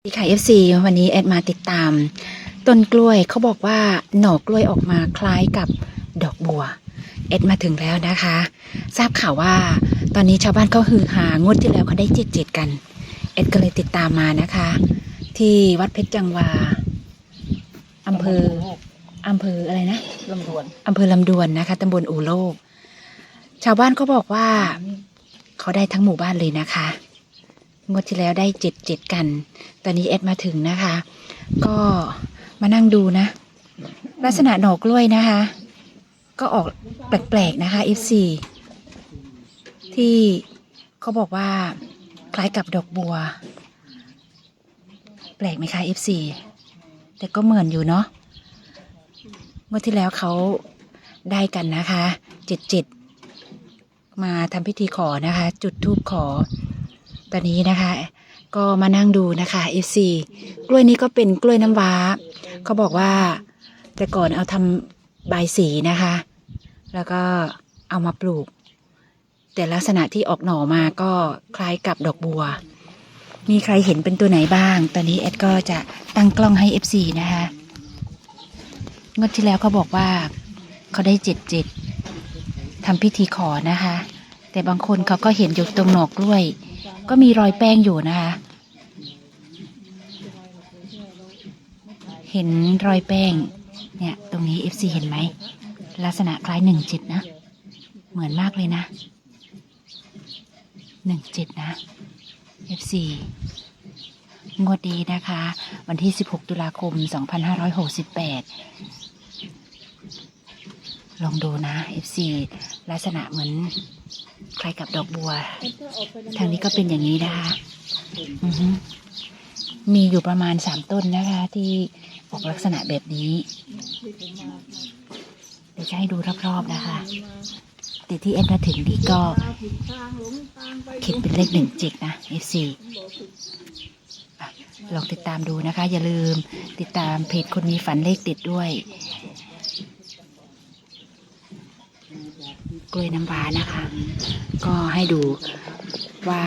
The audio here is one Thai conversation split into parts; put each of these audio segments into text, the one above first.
สวัสดีค่ะ FC วันนี้แอดมาติดตาม ต้นกล้วยเขาบอกว่าหน่อกล้วยออกมาคล้ายกับดอกบัวแอดมาถึงแล้วนะคะ ทราบข่าวว่า ตอนนี้ชาวบ้านเขาฮือหางวดที่แล้วเขาได้เจ็ดเจ็ดกันแอดก็เลยติดตามมานะคะ ที่วัดเพชรจังวาอำเภออำเภออะไรนะลำดวนอำเภอลำดวนนะคะตำบลอู่โลก ชาวบ้านก็บอกว่าเขาได้ทั้งหมู่บ้านเลยนะคะ งวดที่แล้วได้เจ็ดเจ็ดกัน ตอนนี้แอดมาถึงนะคะ ก็มานั่งดูนะ ลักษณะหนอกกล้วยนะคะ ก็ออกแปลกๆนะคะ F4 ที่เขาบอกว่าคล้ายกับดอกบัว แปลกไหมคะ F4 แต่ก็เหมือนอยู่เนาะงวดที่แล้วเขาได้กันนะคะเจ็ดเจ็ดมาทำพิธีขอนะคะ จุดธูปขอ ตอนนี้นะคะ ก็มานั่งดูนะคะ F4 กล้วยนี้ก็เป็นกล้วยน้ำว้า เขาบอกว่าแต่ก่อนเอาทำใบสีนะคะ แล้วก็เอามาปลูก แต่ลักษณะที่ออกหน่อมาก็คล้ายกับดอกบัว มีใครเห็นเป็นตัวไหนบ้าง ตอนนี้แอดก็จะตั้งกล้องให้ F4 นะคะงวดที่แล้วเขาบอกว่าเขาได้เจ็ดเจ็ดทำพิธีขอนะคะ แต่บางคนเขาก็เห็นอยู่ตรงหนอกกล้วย ก็มีรอยแป้งอยู่นะคะ เห็นรอยแป้ง เนี่ย ตรงนี้ FC เห็นไหม ลักษณะคล้ายหนึ่งจิตนะ เหมือนมากเลยนะหนึ่งจิตนะ FC งวดดีนะคะ วันที่ 16 ตุลาคม 2568 ลองดูนะ FC ลักษณะเหมือนคล้ายกับดอกบัว ทางนี้ก็เป็นอย่างนี้นะคะมีอยู่ประมาณสามต้นนะคะ ที่ออกลักษณะแบบนี้เดี๋ยวจะให้ดูรอบๆนะคะแต่ที่เอ็ดมาถึงนี่ก็เขียนเป็นเลขหนึ่งจิกนะ F4 ลองติดตามดูนะคะ อย่าลืมติดตามเพจคนมีฝันเลขติดด้วย กล้วยน้ำว้านะคะ ก็ให้ดูว่า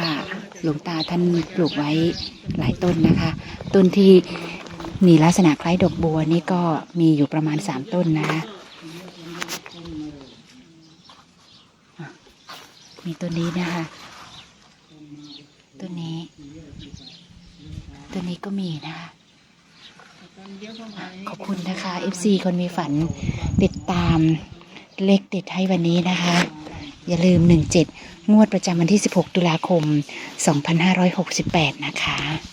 หลวงตาท่านปลูกไว้หลายต้นนะคะ ต้นที่มีลักษณะคล้ายดอกบัวนี่ก็มีอยู่ประมาณสามต้นนะคะมีต้นนี้นะคะต้นนี้ต้นนี้ก็มีนะคะอะขอบคุณนะคะ FC คนมีฝันติดตาม เลขติดให้วันนี้นะคะ อย่าลืม 17 งวดประจำวันที่ 16 ตุลาคม 2568 นะคะ